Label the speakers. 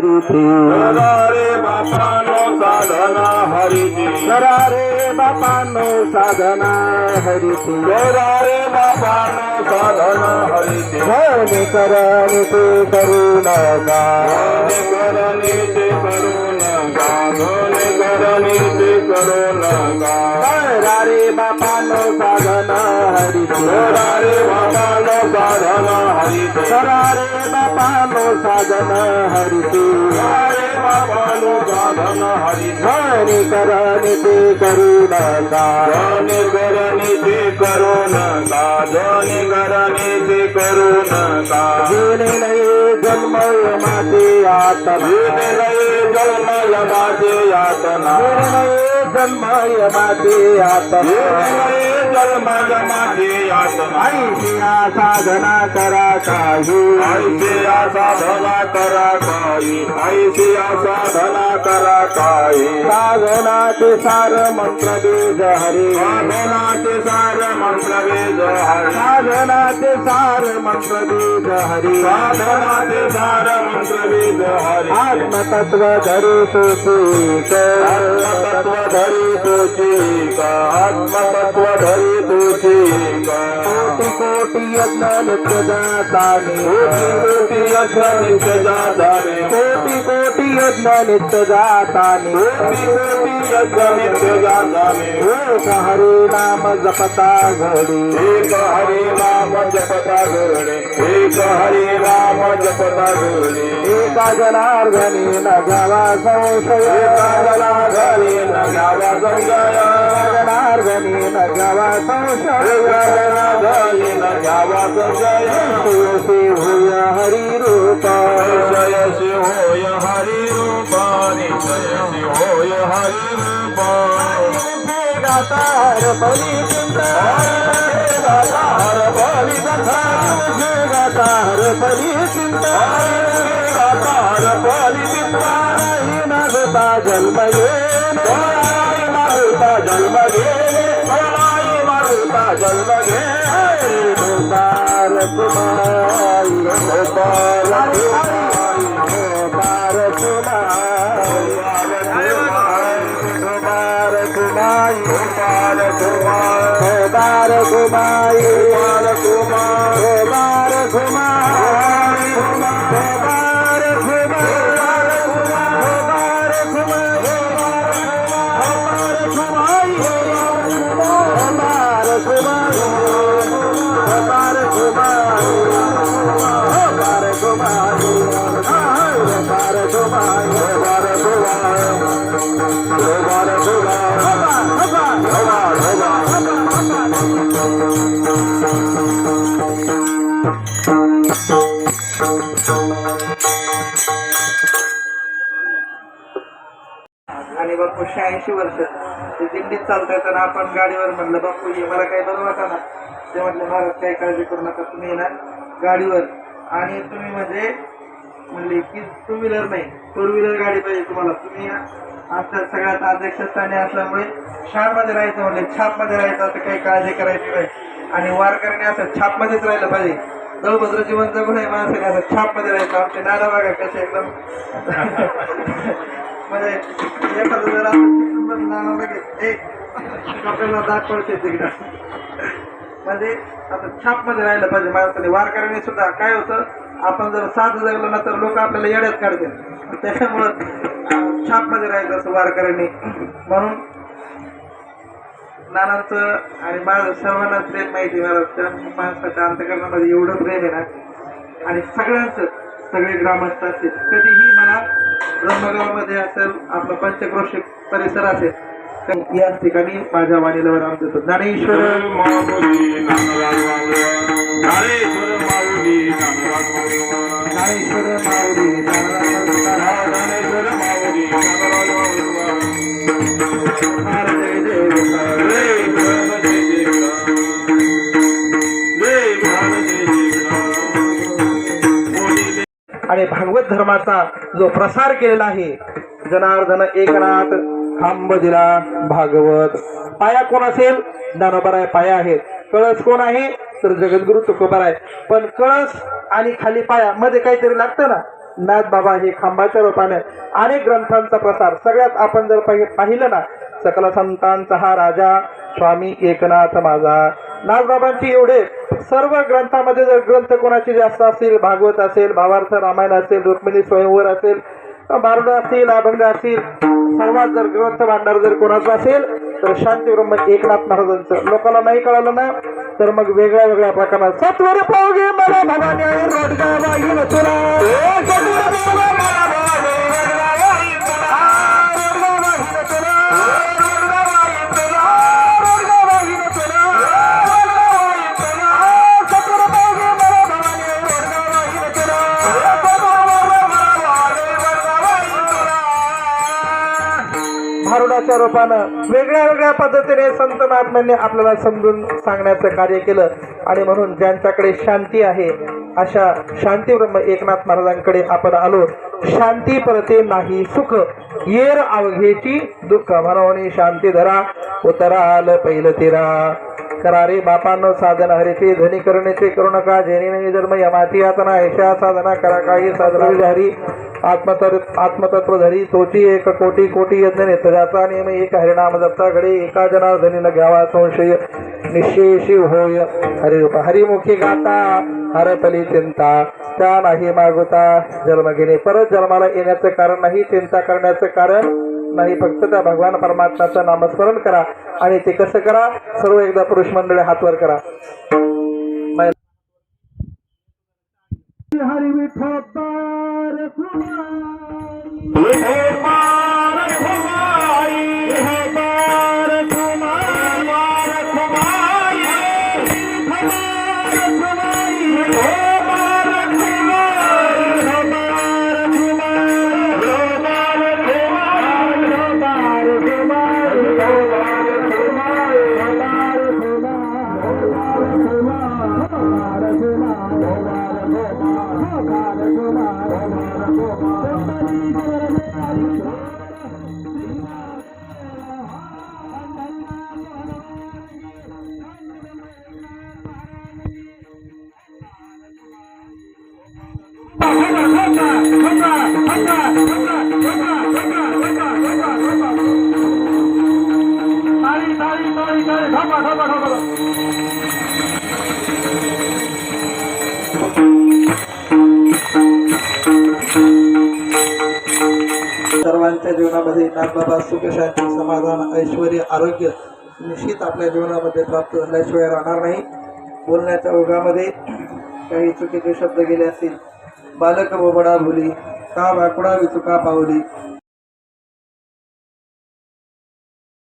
Speaker 1: रे बापानो साधना हरिची
Speaker 2: करा रे बापांनो साधना हरिती
Speaker 1: करा रे बापानो साधना हरिची
Speaker 2: धन करण ते करू नका
Speaker 1: करणी ते करू नका धने करणी ते करू नका
Speaker 2: साधन
Speaker 1: हरी तू साधन
Speaker 2: हरी ते करुण
Speaker 1: धाने करणे ते करुण धाने करणे ते करुण
Speaker 2: गेले नाही जन्मय माझे आतन
Speaker 1: गेले नाही जन्मय माझे आतन
Speaker 2: गेले नाही माझे आतन
Speaker 1: गेले नाही जन्म यमाचे यातना
Speaker 2: ऐशिया साधना करा काही.
Speaker 1: ऐशिया साधना करा काही. ऐशिया साधना करा काही.
Speaker 2: साधनाचे सार मंत्र बीज हरी.
Speaker 1: साधनाचे सार मंत्र वेद हरी.
Speaker 2: साधनाचे सार मंत्र बीज हरी.
Speaker 1: साधनाचे सार मंत्र वेद हरी.
Speaker 2: आत्मतत्व धरू सुखीक
Speaker 1: आत्मतत्व धरी तुझी आत्मतत्व धरी तुझी अखा
Speaker 2: गेटी कोटी अखियां जाता
Speaker 1: कोटी
Speaker 2: कोटी कोटी यज्ञ नित्य जातानी
Speaker 1: जाताने
Speaker 2: एक हरी नाम जपता घडी
Speaker 1: एक हरी नाम जपता घडे एक हरी नाम जपता घडे
Speaker 2: एका जनार्दनी न घ्यावा संशय
Speaker 1: एका जनार्दनी न घ्यावा संशय
Speaker 2: जनार्दनी न घ्यावा संशय
Speaker 1: एका जनार्दनी न घ्यावा संशय
Speaker 2: तुळसी भूय हरी जय
Speaker 1: जयसी होय हरी रूपारी जयति होय हरि
Speaker 2: रूपार बलि
Speaker 1: चिंतार बलि
Speaker 2: कथार बलि
Speaker 1: चिंतार बलि
Speaker 2: चिंता जन्म
Speaker 1: मरुता जन्म गे मरुता जन्म
Speaker 2: गे
Speaker 1: गोपाल
Speaker 2: कुमार
Speaker 1: गोपाल कुमार
Speaker 2: कुमार
Speaker 1: कुमार
Speaker 2: कुमार आणि बापू शहाऐंशी वर्ष. ते दिंडीत चालतायत आणि आपण गाडीवर म्हणलं बापू ये मला काही बरं वाटा ना ते म्हटलं महाराज काही काळजी करू नका तुम्ही येणार गाडीवर. आणि तुम्ही म्हणजे म्हणले की टू व्हीलर नाही फोर व्हीलर गाडी पाहिजे तुम्हाला. तुम्ही आमच्या सगळ्यात अध्यक्षस्थानी असल्यामुळे शाळमध्ये राहायचं म्हणले. छापमध्ये राहायचं असं काही काळजी करायची नाही. आणि वारकऱ्याने असं छापमध्येच राहिलं पाहिजे. दळभद्र जीवन जगू नये माणसाने असं छापमध्ये राहायचं. आमचे नाना बघा कसे एकदम. म्हणजे एखादं जर आपण नाना एक आपल्याला दाग पडते तिकडं म्हणजे आता छापमध्ये राहिलं पाहिजे माणसाने. वारकऱ्याने सुद्धा काय होतं आपण जर साधं जगलो ना तर लोक आपल्याला येड्यात काढतील त्याच्यामुळं छापमध्ये राहायचं असं वारकऱ्यांनी. म्हणून नानांचं आणि माझं सर्वांना प्रेम माहिती मला. त्या माणसाच्या अंतकरणामध्ये एवढं प्रेम आहे ना. आणि सगळ्यांचं सगळे ग्रामस्थ असतील कधीही ब्रह्मगावमध्ये असेल आपलं पंचक्रोशी परिसर असेल तर याच ठिकाणी माझ्या वाणीला विराम देतो. ज्ञानेश्वर. आणि भागवत धर्माचा जो प्रसार केलेला आहे. जनार्दन एकनाथ खांब दिला भागवत. पाया कोण असेल? ज्ञानोबराय पाया आहेत. कळस कोण आहे? तर जगद्गुरु तुकोबार आहे पण कळस आणि खाली पाया मध्ये काहीतरी लागतं ना? नाथ बाबा हे खांबाच्या रूपाने अनेक ग्रंथांचा प्रसार. सगळ्यात आपण जर पाहिलं ना सकल संतांचा हा राजा स्वामी एकनाथ माझा. नाथबाबांची एवढे सर्व ग्रंथामध्ये जर ग्रंथ कोणाचे जास्त असतील भागवत असेल भावार्थ रामायण असेल रुक्मिणी स्वयंवर असेल बारुड असतील अभंग असतील सर्वात जर ग्रंथ भांडार जर कोणाचा असेल तर शांती ब्रह्म एकनाथ महाराजांचं. लोकांना नाही कळालं ना तर मग वेगळ्या वेगळ्या प्रकारात सत्वर पावगे मला भवानी रोडगा भारुडाच्या रूपानं वेगळ्या वेगळ्या पद्धतीने संत महात्म्यांनी आपल्याला समजून सांगण्याचं कार्य केलं. आणि म्हणून ज्यांच्याकडे शांती आहे अशा शांती ब्रह्म एकनाथ महाराजांकडे आपण आलो. शांती परते नाही सुख येर अवघेची दुःख. म्हणून शांती धरा उतरा आलं पहिलं तिरा. करारे बापांनो साधन हरिते धनी करुणेचे करू नका जेणे नाही धर्म यमाती आतना ऐशा साधना करा काही साधना हरी आत्मतर आत्मतत्व धरी तोची एक कोटी कोटी यज्ञ नेत्राचा नियम एक हरिणाम दत्ता घडे एका जनार्दनीनं घ्यावा संशय निशेषी होय. हरिरूप हरिमुखी गाता हरतली चिंता त्या नाही मागुता जन्म घेणे परत जन्माला येण्याचं कारण नाही चिंता करण्याचं कारण नाही फक्त त्या भगवान परमात्म्याचं नामस्मरण करा आणि ते कसं करा सर्व एकदा पुरुष मंडळी हातवर करा. हरी विठोबार सर्वांच्या जीवनामध्ये नाथबाबा सुख शांती समाधान ऐश्वर आरोग्य निश्चित आपल्या जीवनामध्ये प्राप्त झाल्याशिवाय राहणार नाही. बोलण्याच्या ओघामध्ये काही चुकीचे शब्द गेले असतील. बालक बोबडा भुली का वाकुडा विचुका पावली?